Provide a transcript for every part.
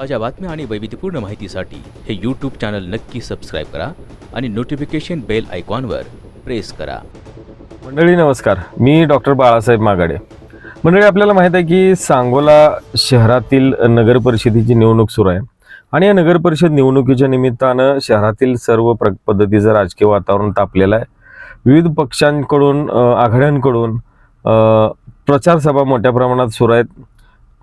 ताज्या बातम्या आणि वैविध्यपूर्ण माहितीसाठी हे यूट्यूब चॅनल नक्की सबस्क्राईब करा आणि नोटिफिकेशन बेल आयकॉनवर प्रेस करा. मंडळी नमस्कार. मी डॉक्टर बाळासाहेब मागाडे मंडळी आपल्याला माहीत आहे की सांगोला शहरातील नगर परिषदेची निवडणूक सुरू आहे. आणि या नगर परिषद निवडणुकीच्या निमित्तानं शहरातील सर्व प्र पद्धतीचं राजकीय वातावरण तापलेलं आहे. विविध पक्षांकडून आघाड्यांकडून प्रचारसभा मोठ्या प्रमाणात सुरू आहेत.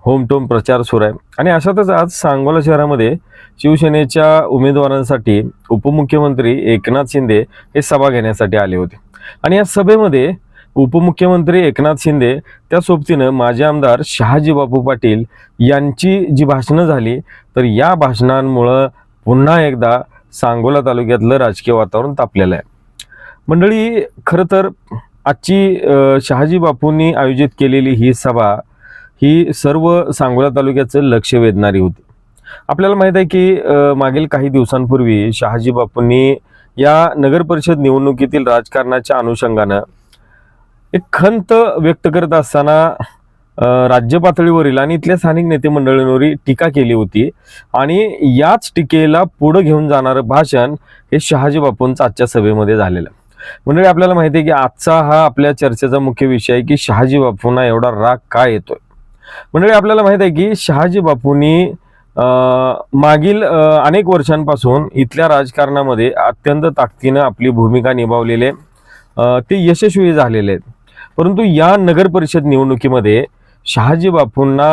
होमटोम प्रचार सुरू आहे. आणि अशातच आज सांगोला शहरामध्ये शिवसेनेच्या उमेदवारांसाठी उपमुख्यमंत्री एकनाथ शिंदे हे सभा घेण्यासाठी आले होते. आणि या सभेमध्ये उपमुख्यमंत्री एकनाथ शिंदे त्या सोबतीनं माजी आमदार शहाजी बापू पाटील यांची जी भाषणं झाली तर या भाषणांमुळं पुन्हा एकदा सांगोला तालुक्यातलं राजकीय वातावरण तापलेलं आहे. मंडळी खरं तर आजची शहाजीबापूंनी शहाजी बापूंनी आयोजित केलेली ही सभा ही सर्व सांगोला तालुक्याचं लक्ष वेधणारी होती आपल्याला माहीत आहे की मागील काही दिवसांपूर्वी शहाजी बापूंनी या नगर परिषद निवडणुकीतील राजकारणाच्या अनुषंगानं एक खंत व्यक्त करत असताना राज्य पातळीवरील आणि इथल्या स्थानिक नेते मंडळींवरील टीका केली होती आणि याच टीकेला पुढं घेऊन जाणारं भाषण हे शहाजी बापूंचं आजच्या सभेमध्ये झालेलं आहे. मंडळी आपल्याला माहिती आहे की आजचा हा आपल्या चर्चेचा मुख्य विषय आहे की शहाजी बापूंना एवढा राग का येतोय मंडळी आपल्याला माहीत आहे की शहाजी बापूंनी मागील अनेक वर्षांपासून इथल्या राजकारणामध्ये अत्यंत ताकदीनं आपली भूमिका निभावलेले ते यशस्वी झालेले आहेत. परंतु या नगर परिषद निवडणुकीमध्ये शहाजी बापूंना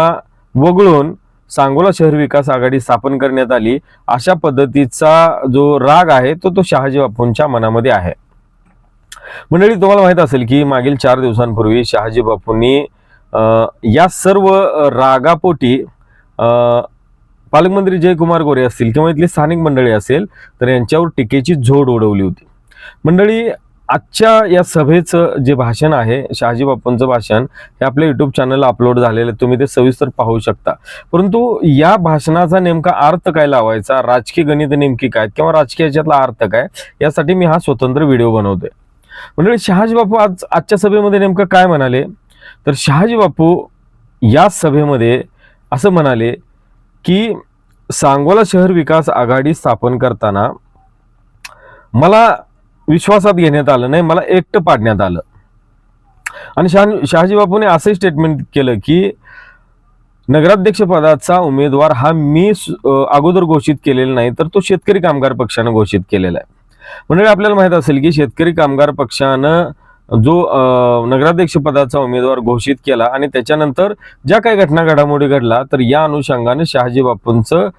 वगळून सांगोला शहर विकास आघाडी स्थापन करण्यात आली अशा पद्धतीचा जो राग आहे तो तो शहाजी बापूंच्या मनामध्ये आहे. मंडळी तुम्हाला माहीत असेल की मागील चार दिवसांपूर्वी शहाजी बापूंनी या सर्व रागापोटी पालकमंत्री जयकुमार गोरे असतील किंवा इथली स्थानिक मंडळी असेल तर यांच्यावर टीकेची झोड उडवली होती. मंडळी आजच्या या सभेचं जे भाषण आहे शहाजी बापूंचं भाषण हे आपल्या युट्यूब चॅनलला अपलोड झालेलं आहे. तुम्ही ते सविस्तर पाहू शकता. परंतु या भाषणाचा नेमका अर्थ काय लावायचा? राजकीय गणित नेमकी काय? किंवा राजकीय याच्यातला अर्थ काय? यासाठी मी हा स्वतंत्र व्हिडिओ बनवतोय. मंडळी शहाजी बापू आज आजच्या सभेमध्ये नेमकं काय म्हणाले? तर शहाजी बापू या सभेमध्ये असं म्हणाले की सांगोला शहर विकास आघाडी स्थापन करताना मला विश्वासात घेण्यात आलं नाही मला एकटं पाडण्यात आलं. आणि शहा शहाजी बापूने असंही स्टेटमेंट केलं की नगराध्यक्षपदाचा उमेदवार हा मी अगोदर घोषित केलेला नाही तर तो शेतकरी कामगार पक्षानं घोषित केलेला आहे. म्हणजे आपल्याला माहीत असेल की शेतकरी कामगार पक्षानं जो नगराध्यक्षपदाचा नगराध्यक्ष पदाचा उमेदवार घोषित केला आणि त्याच्यानंतर ज्या काही घटना घडामोडी घडला तर या अनुषंगाने शहाजी बापूंचं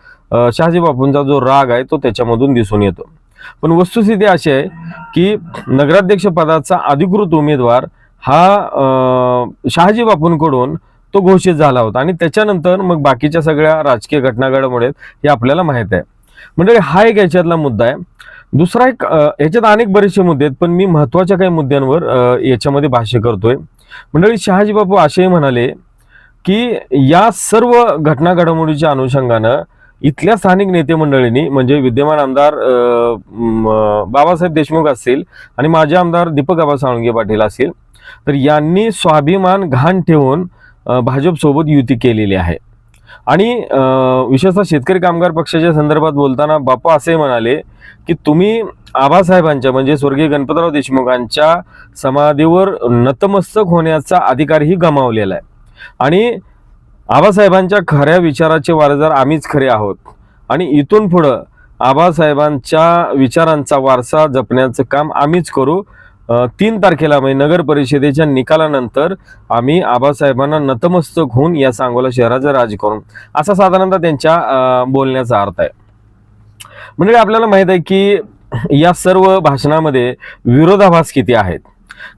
शहाजी बापूंचा जो राग आहे तो त्याच्यामधून दिसून येतो. पण वस्तुस्थिती अशी आहे की नगराध्यक्ष पदाचा अधिकृत उमेदवार हा शहाजी बापूंकडून तो घोषित झाला होता. आणि त्याच्यानंतर मग बाकीच्या सगळ्या राजकीय घटना घडामोडी हे आपल्याला माहीत आहे. म्हणजे हा एक याच्यातला मुद्दा आहे. दुसरा एक याच्यात अनेक बरेचसे मुद्दे आहेत पण मी महत्त्वाच्या काही मुद्द्यांवर याच्यामध्ये भाष्य करतोय. मंडळी शहाजी बापू असेही म्हणाले की या सर्व घटना घडामोडीच्या अनुषंगानं इथल्या स्थानिक नेते मंडळींनी म्हणजे विद्यमान आमदार बाबासाहेब देशमुख असतील आणि माझे आमदार दीपक बाबा साळुंगे पाटील असतील तर यांनी स्वाभिमान घाण ठेवून भाजपसोबत युती केलेली आहे. आणि विशेषतः शेतकरी कामगार पक्षाच्या संदर्भात बोलताना बाप्पा असे म्हणाले की तुम्ही आबासाहेबांच्या म्हणजे स्वर्गीय गणपतराव देशमुखांच्या समाधीवर नतमस्तक होण्याचा अधिकारही गमावलेला आहे. आणि आबासाहेबांच्या खऱ्या विचाराचे वारेदार आम्हीच खरे आहोत. आणि इथून पुढं आबासाहेबांच्या विचारांचा वारसा जपण्याचं काम आम्हीच करू. तीन तारखेला म्हणजे नगर परिषदेच्या निकालानंतर आम्ही आबासाहेबांना नतमस्तक होऊन या सांगोला शहराचं राज करून असा साधारणतः त्यांच्या बोलण्याचा अर्थ आहे. म्हणजे आपल्याला माहीत आहे की या सर्व भाषणामध्ये विरोधाभास किती आहेत?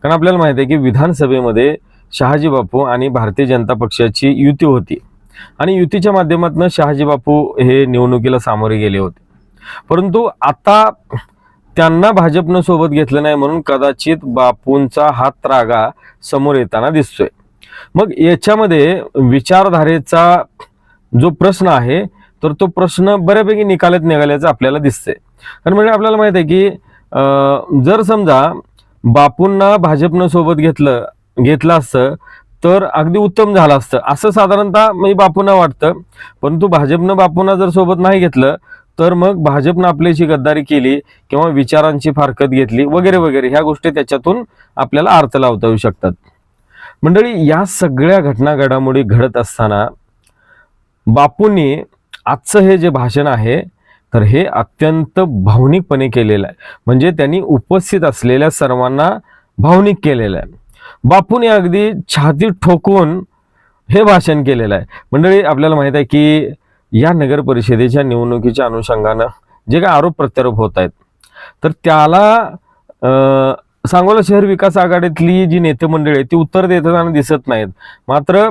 कारण आपल्याला माहीत आहे की विधानसभेमध्ये शहाजी बापू आणि भारतीय जनता पक्षाची युती होती आणि युतीच्या माध्यमातून शहाजी बापू हे निवडणुकीला सामोरे गेले होते. परंतु आता त्यांना भाजपनं सोबत घेतलं नाही म्हणून कदाचित बापूंचा हात रागा समोर येताना दिसतोय. मग याच्यामध्ये विचारधारेचा जो प्रश्न आहे तर तो प्रश्न बऱ्यापैकी निकालात निघाल्याचं आपल्याला दिसतंय. कारण म्हणजे आपल्याला माहीत आहे की जर समजा बापूंना भाजपनं सोबत घेतलं घेतलं असतं तर अगदी उत्तम झालं असतं. असं साधारणतः म्हणजे बापूंना वाटतं. परंतु भाजपनं बापूंना जर सोबत नाही घेतलं तर मग भाजपनं आपल्याशी गद्दारी केली किंवा विचारांची फारकत घेतली वगैरे वगैरे ह्या गोष्टी त्याच्यातून आपल्याला अर्थ लावता येऊ शकतात. मंडळी या सगळ्या घटना घडामोडी घडत असताना बापूंनी आजचं हे जे भाषण आहे तर हे अत्यंत भावनिकपणे केलेलं आहे. म्हणजे त्यांनी उपस्थित असलेल्या सर्वांना भावनिक केलेलं आहे. बापूने अगदी छाती ठोकून हे भाषण केलेलं आहे. मंडळी आपल्याला माहीत आहे की या नगर परिषदेच्या निवडणुकीच्या अनुषंगानं जे काही आरोप प्रत्यारोप होत आहेत तर त्याला अं, सांगोला शहर विकास आघाडीतली जी नेते मंडळी आहेत ती उत्तर देताना दिसत नाहीत. मात्र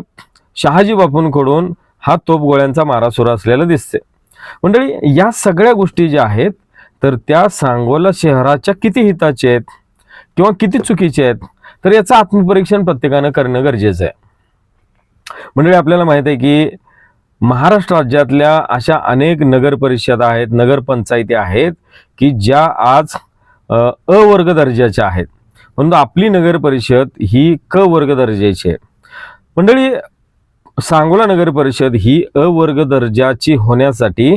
शहाजी बापूंकडून हा तोप गोळ्यांचा मारा सुरू असलेला दिसते मंडळी या सगळ्या गोष्टी ज्या आहेत तर त्या सांगोला शहराच्या किती हिताच्या आहेत किंवा किती चुकीच्या आहेत तर याचं आत्मपरीक्षण प्रत्येकानं करणं गरजेचं आहे. मंडळी आपल्याला माहीत आहे की महाराष्ट्र राज्यातल्या अशा अनेक नगर परिषदा आहेत नगरपंचायती आहेत की ज्या आज अ, वर्ग दर्जाच्या आहेत. परंतु आपली नगर परिषद ही क वर्ग दर्जाची आहे. मंडळी सांगोला नगर परिषद ही अ वर्ग दर्जाची होण्यासाठी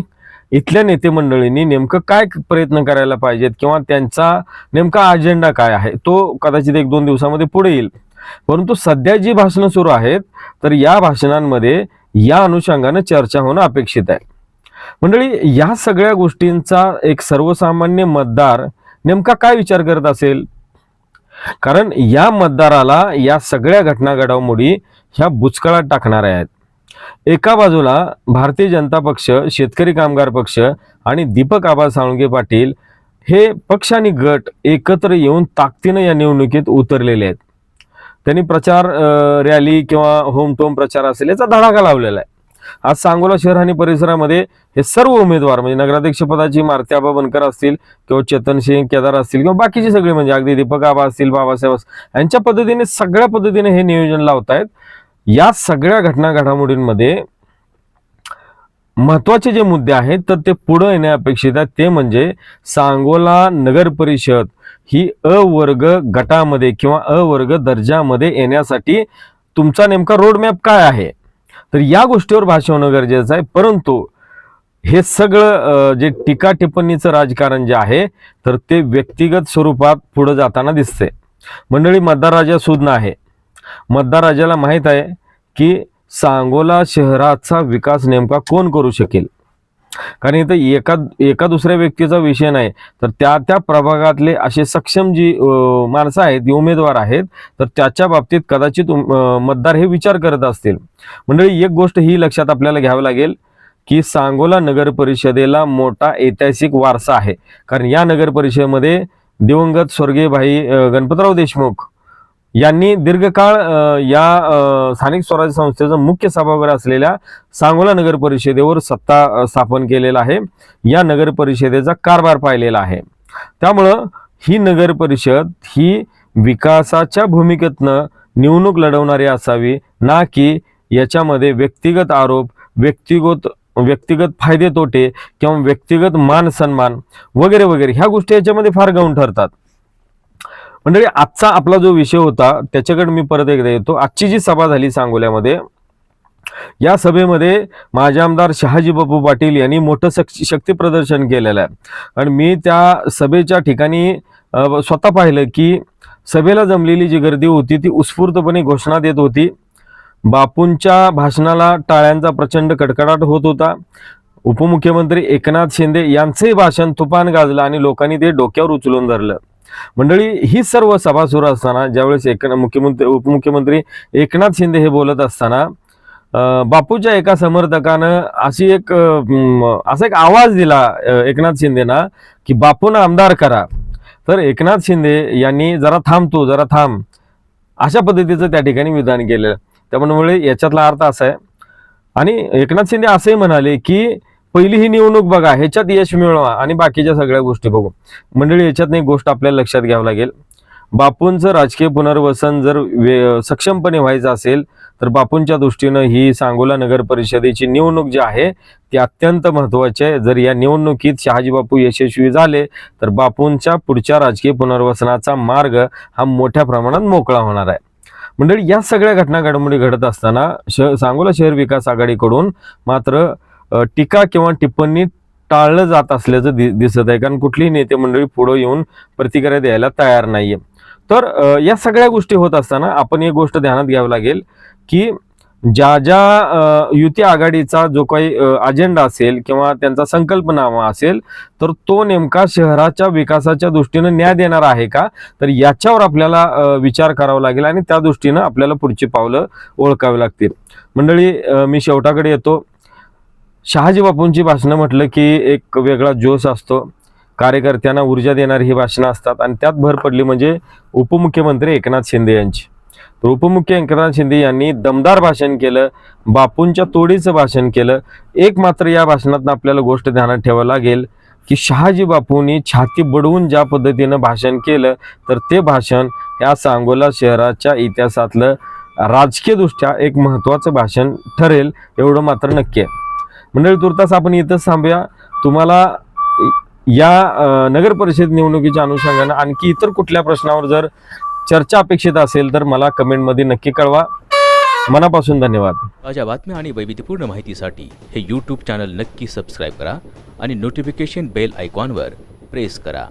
इथल्या नेते मंडळींनी नेमकं काय प्रयत्न करायला पाहिजेत किंवा त्यांचा नेमका अजेंडा काय आहे तो कदाचित एक दोन दिवसामध्ये पुढे येईल. परंतु सध्या जी भाषणं सुरू आहेत तर या भाषणांमध्ये या अनुषंगानं चर्चा होणं अपेक्षित आहे. मंडळी या सगळ्या गोष्टींचा एक सर्वसामान्य मतदार नेमका काय विचार करत असेल? कारण या मतदाराला या सगळ्या घटना घडामोडी ह्या बुचकळात टाकणाऱ्या आहेत. एका बाजूला भारतीय जनता पक्ष शेतकरी कामगार पक्ष आणि दीपक आबा साळुंगे पाटील हे पक्ष आणि गट एकत्र येऊन ताकदीनं या निवडणुकीत उतरलेले आहेत. त्यांनी प्रचार रॅली किंवा होम टोम प्रचार असेल याचा धडाका लावलेला आहे. आज सांगोला शहर आणि परिसरामध्ये हे सर्व उमेदवार म्हणजे नगराध्यक्ष पदाची मारुती बनकर असतील किंवा चेतन सिंग केदार असतील किंवा बाकीचे सगळे म्हणजे अगदी दीपक आबा असतील बाबासाहेब असतील यांच्या पद्धतीने सगळ्या पद्धतीने हे नियोजन लावतायत. या सगळ्या घटना घडामोडींमध्ये महत्त्वाचे जे मुद्दे आहेत तर ते पुढे येणे अपेक्षित आहेत. ते म्हणजे सांगोला नगर परिषद. ही अ वर्ग गटामध्ये किंवा अ वर्ग दर्जामध्ये येण्यासाठी तुमचा नेमका रोडमॅप काय आहे? तर या गोष्टीवर भाष्य होणं गरजेचं आहे. परंतु हे सगळं जे टीका टिप्पणीचं राजकारण जे आहे तर ते व्यक्तिगत स्वरूपात पुढं जाताना दिसते मंडळी मतदार राजा सुज्ञ आहे. मतदार राजाला माहीत आहे की सांगोला शहराचा विकास नेमका कोण करू शकेल? कारण इथं एका एका दुसऱ्या व्यक्तीचा विषय नाही. तर त्या त्या प्रभागातले असे सक्षम जी माणसं आहेत जी उमेदवार आहेत तर त्याच्या बाबतीत कदाचित मतदार हे विचार करत असतील. मंडळी एक गोष्ट ही लक्षात आपल्याला घ्यावं लागेल की सांगोला नगर परिषदेला मोठा ऐतिहासिक वारसा आहे. कारण या नगर परिषदेमध्ये दिवंगत स्वर्गीय भाई गणपतराव देशमुख यांनी दीर्घकाळ या स्थानिक स्वराज्य संस्थेचं मुख्य सभागृह असलेल्या सांगोला नगर परिषदेवर सत्ता स्थापन केलेला आहे. या नगर परिषदेचा कारभार पाहिलेला आहे. त्यामुळं ही नगर परिषद ही विकासाच्या भूमिकेतनं निवडणूक लढवणारी असावी ना की याच्यामध्ये व्यक्तिगत आरोप व्यक्तिगत व्यक्तिगत फायदे तोटे किंवा व्यक्तिगत मान सन्मान वगैरे वगैरे ह्या गोष्टी याच्यामध्ये फार गौण ठरतात. मंडळी आजचा आपला जो विषय होता त्याच्याकडे मी परत एकदा येतो. आजची जी सभा झाली सांगोल्यामध्ये या सभेमध्ये माझे आमदार शहाजी बापू पाटील यांनी मोठं शक- शक्ती प्रदर्शन केलेलं आहे. आणि मी त्या सभेच्या ठिकाणी स्वतः पाहिलं की सभेला जमलेली जी गर्दी होती ती उत्स्फूर्तपणे घोषणा देत होती. बापूंच्या भाषणाला टाळ्यांचा प्रचंड कडकडाट होत होता. उपमुख्यमंत्री एकनाथ शिंदे यांचंही भाषण तुफान गाजलं आणि लोकांनी ते डोक्यावर उचलून धरलं. मंडळी ही सर्व सभा सुरू असताना ज्यावेळेस एक मुख्यमंत्री उपमुख्यमंत्री एकनाथ शिंदे हे बोलत असताना बापूच्या एका समर्थकानं अशी एक असा एक आवाज दिला एकनाथ शिंदेना की बापूंना आमदार करा. तर एकनाथ शिंदे यांनी जरा थांबतो जरा थांब. अशा पद्धतीचं त्या ठिकाणी विधान केलं त्यामुळे याच्यातला अर्थ असा आहे. आणि एकनाथ शिंदे असंही म्हणाले की पहिली ही निवडणूक बघा ह्याच्यात यश मिळवा आणि बाकीच्या सगळ्या गोष्टी बघू. मंडळी याच्यात एक गोष्ट आपल्याला लक्षात घ्यावं लागेल. बापूंचं राजकीय पुनर्वसन जर सक्षमपणे व्हायचं असेल तर बापूंच्या दृष्टीनं ही सांगोला नगर परिषदेची निवडणूक जी आहे ती अत्यंत महत्वाची आहे. जर या निवडणुकीत शहाजी बापू यशस्वी झाले तर बापूंच्या पुढच्या राजकीय पुनर्वसनाचा मार्ग हा मोठ्या प्रमाणात मोकळा होणार आहे. मंडळी या सगळ्या घटना घडामोडी घडत असताना श सांगोला शहर विकास आघाडीकडून मात्र टीका किंवा टिप्पणी टाळलं जात असल्याचं दि दिसत आहे. कारण कुठलीही नेते मंडळी पुढं येऊन प्रतिक्रिया द्यायला तयार नाहीये. तर या सगळ्या गोष्टी होत असताना आपण एक गोष्ट ध्यानात घ्यावी लागेल की ज्या ज्या युती आघाडीचा जो काही अजेंडा असेल किंवा त्यांचा संकल्पनामा असेल तर तो नेमका शहराच्या विकासाच्या दृष्टीनं न्याय देणार आहे का? तर याच्यावर आपल्याला विचार करावा लागेल आणि त्या दृष्टीनं आपल्याला पुढची पावलं ओळखावी लागतील. मंडळी मी शेवटाकडे येतो. शहाजी बापूंची भाषणं म्हटलं की एक वेगळा जोश असतो. कार्यकर्त्यांना ऊर्जा देणारी ही भाषणं असतात आणि त्यात भर पडली म्हणजे उपमुख्यमंत्री एकनाथ शिंदे यांची. तर उपमुख्य एकनाथ शिंदे यांनी दमदार भाषण केलं बापूंच्या तोडीचं भाषण केलं. एक मात्र या भाषणात आपल्याला गोष्ट ध्यानात ठेवावं लागेल की शहाजी बापूंनी छाती बडवून ज्या पद्धतीनं भाषण केलं तर ते भाषण या सांगोला शहराच्या इतिहासातलं राजकीयदृष्ट्या एक महत्त्वाचं भाषण ठरेल एवढं मात्र नक्की आहे. मंडळी तुर्तास आपण इथंच थांबूया. तुम्हाला या नगरपरिषद नगर परिषद निवडणुकीच्या अनुषंगानं आणखी इतर कुठल्या प्रश्नावर जर चर्चा अपेक्षित असेल तर मला कमेंटमध्ये नक्की कळवा. मनापासून धन्यवाद. माझ्या बातम्या आणि वैविध्यपूर्ण माहितीसाठी हे यूट्यूब चॅनल नक्की सबस्क्राईब करा आणि नोटिफिकेशन बेल आयकॉनवर प्रेस करा.